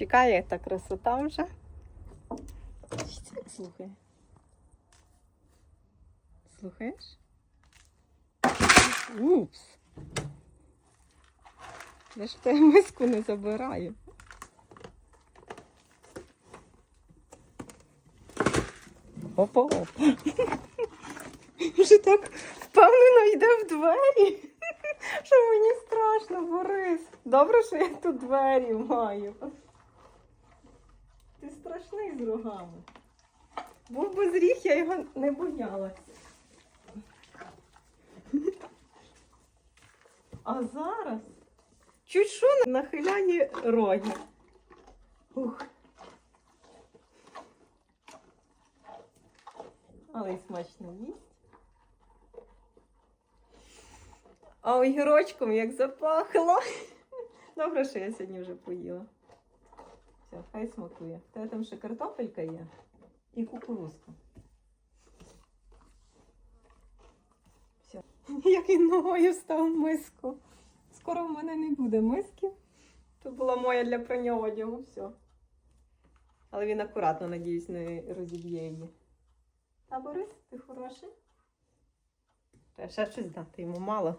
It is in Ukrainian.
Чекає та красота вже. Слухай. Слухаєш? Упс. Я ж в миску не забираю. Опа-опа. Вже так впевнено йде в двері. Що мені страшно, Борис. Добре, що я тут двері маю. Страшний з рогами. Був би зріг, я його не боялася. А зараз чуть що нахиляє роги. Ух. Але й смачно їсть. А огірочком як запахло. Добре, що я сьогодні вже поїла. Все, хай смакує. В тебе там ще картопелька є і кукурузка. Все. Як він ногою став миску. Скоро в мене не буде миски. Це була моя для прання одягу, все. Але він акуратно, надіюсь, не розіб'є її. А Борис, ти хороший? Треба ще щось дати, йому мало.